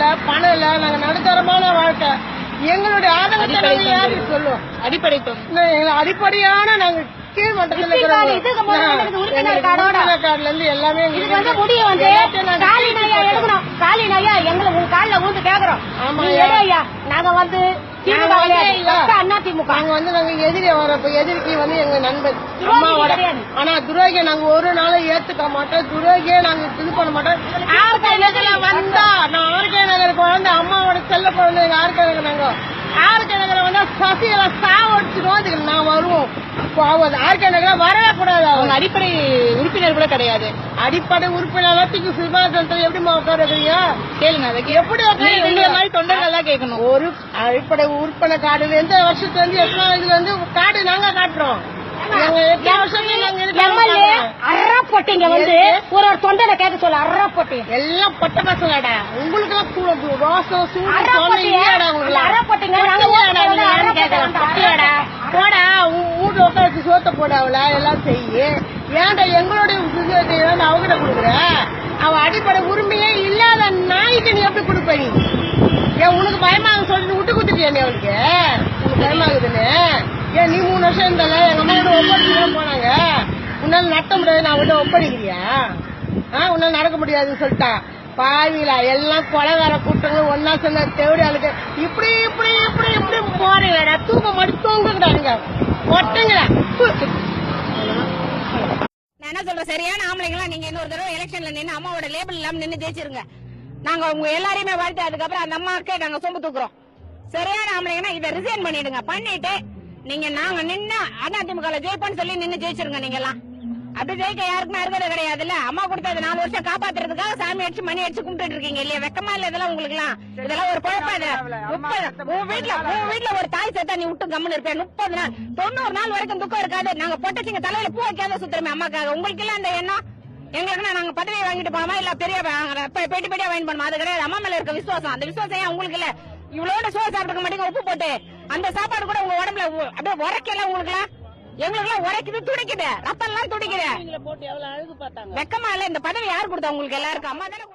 இல்ல பணம் இல்ல நாங்க நடுத்தரமான வாழ்க்கை. எங்களுடைய ஆதங்கத்தை நாங்க யாருக்கு சொல்லுவோம்? அடிப்படை அடிப்படையான நாங்க கீழ் மட்டத்துல விசிட் கார்டு, இதுக்கு முதல்ல எனக்கு உறுப்பினர் கார்டோட. கார்டுல இருந்து எல்லாமே இதுக்கு வந்து முடிய வந்து ஸ்டாலின் ஐயா எடுக்கணும் ஸ்டாலின் ஐயா எங்களை உங்க கால்ல ஊந்து கேக்குறோம். ஆமா நீ ஐயா. எடு ஐயா. நாங்க வந்து நாங்க வந்து நாங்க வந்து நாங்க எதிரி வரப்ப எதிரிக்கு வந்து எங்க நண்பர் அம்மாவோட. ஆனா துரோகியை நாங்க ஒரு நாளும் ஏத்துக்க மாட்டோம். துரோகியே நாங்க இது பண்ண மாட்டோம். வந்தா நான் ஆர்கே நகருக்கு வந்து அம்மாவோட செல்ல குழந்தை எங்க ஆர்கே நகர் நாங்க ஆர்கே நகர் வந்தா சசிகளை சாவடிச்சிடும் அதுக்கு நான் வருவோம். ஆர்கே நகர் வரவே கூடாது. அவங்க அவங்க அடிப்படை உறுப்பினர் கூட கிடையாது. அடிப்படை உறுப்பினர் தூக்கி சுபாஷத்தில் எப்படி உட்கார வைக்கிறீங்க கேளுங்க அதை கே- எப்படி உட்கார மாதிரி தொண்டர்கள் தான் கேட்கணும். ஒரு அடிப்படை உறுப்பினர் கார்டு எந்த வருஷத்துல இருந்து எத்தனை இதுல இருந்து கார்டு நாங்க காட்டுறோம். எங்க எத்தனை வருஷத்துல நாங்க இருக்கோம் எம்எல்ஏ காட்டுறோம். அறா போட்டீங்க வந்து ஒரு ஒரு தொண்டனை கேட்க சொல்ல அறா போட்டீங்க எல்லாம் பட்ட பசங்கடா. உங்களுக்கு எல்லாம் கூட ரோசம் சூடு அறா போட்டீங்க. நாங்க கேட்கலாம். பொட்டியாடா போடா வீட்டு உட்காந்து சோத்த போட அவள எல்லாம் செய்யு ஏன்டா எங்களுடைய ஏதாவது அவகிட்ட கொடுக்குற? அவ அடிப்படை உரிமையே இல்லாத நாய்க்கு நீ எப்படி கொடுப்ப நீ? ஏன் உனக்கு பயமாக சொல்லிட்டு விட்டு கொடுத்துட்டியா நீ அவளுக்கு? உனக்கு பயமாகுதுன்னு? ஏன் நீ மூணு வருஷம் இருந்தால எங்க அம்மா ஒப்படைச்சு போனாங்க. உன்னால நடத்த முடியாது நான் வந்து ஒப்படைக்கிறியா? ஆ உன்னால நடக்க முடியாதுன்னு சொல்லிட்டா. பாவிலா எல்லாம் கொலகார கூட்டங்க ஒன்னா சொன்ன தேவடி ஆளுக்கு இப்படி இப்படி இப்படி இப்படி போறீங்கடா. தூக்க மட்டும் தூங்குகிறாங்க ஒட்டுங்கடா. நான் என்ன சொல்றேன் சரியான ஆம்பளைங்களா? நீங்க இன்னொரு தடவை எலெக்ஷன்ல நின்னு அம்மாவோட லேபிள் இல்லாம நின்னு ஜெயிச்சிருங்க. நாங்க உங்க எல்லாரையுமே வாழ்த்து அதுக்கப்புறம் அந்த அம்மாக்கே நாங்க சொம்பு தூக்குறோம். சரியான ஆம்பளைங்கன்னா இதை ரிசைன் பண்ணிடுங்க. பண்ணிட்டு நீங்க நாங்க நின்னு அதிமுக ஜெயிப்போம்னு சொல்லி நின்னு ஜெயிச்சிருங்க நீங்க எல்லாம் அது ஜெயிக்க யாருக்குமே அருகதை கிடையாதுல்ல? அம்மா கொடுத்தது நாலு வருஷம் காப்பாத்துறதுக்காக சாமி அடிச்சு மணி அடிச்சு கும்பிட்டு இருக்கீங்க இல்லையா? வெக்கமா இல்ல இதெல்லாம் உங்களுக்கு எல்லாம் இதெல்லாம் ஒரு குழப்பம் இது. உன் வீட்டுல உன் வீட்டுல ஒரு தாய் சேர்த்தா நீ விட்டு கம்முன்னு இருப்பேன் முப்பது நாள் தொண்ணூறு நாள் வரைக்கும் துக்கம் இருக்காது. நாங்க பொட்டச்சிங்க தலையில பூ வைக்காத சுத்துறமே அம்மாக்காக. உங்களுக்கு எல்லாம் அந்த எண்ணம்? எங்களுக்கு நாங்க பதவியை வாங்கிட்டு போனோமா இல்ல பெரிய பெட்டி பெட்டியா வாங்கி போனோமா அது கிடையாது. அம்மா மேல இருக்க விசுவாசம். அந்த விசுவாசம் ஏன் உங்களுக்கு இல்ல? இவ்வளோட சோறு சாப்பிட்டுக்க மாட்டேங்க? உப்பு போட்டு. அந்த சாப்பாடு கூட உங்க உடம்புல அப்படியே உரைக்கல உங்களுக்கு? எங்களுக்கு எல்லாம் உரைக்குது துடிக்குது ரத்தம் எல்லாம் துடிக்குது போட்டு எவ்வளவு அழகு பார்த்தாங்க. வெக்கமா இல்ல இந்த பதவி யார் கொடுத்தா உங்களுக்கு எல்லாருக்கும்? அம்மா தானே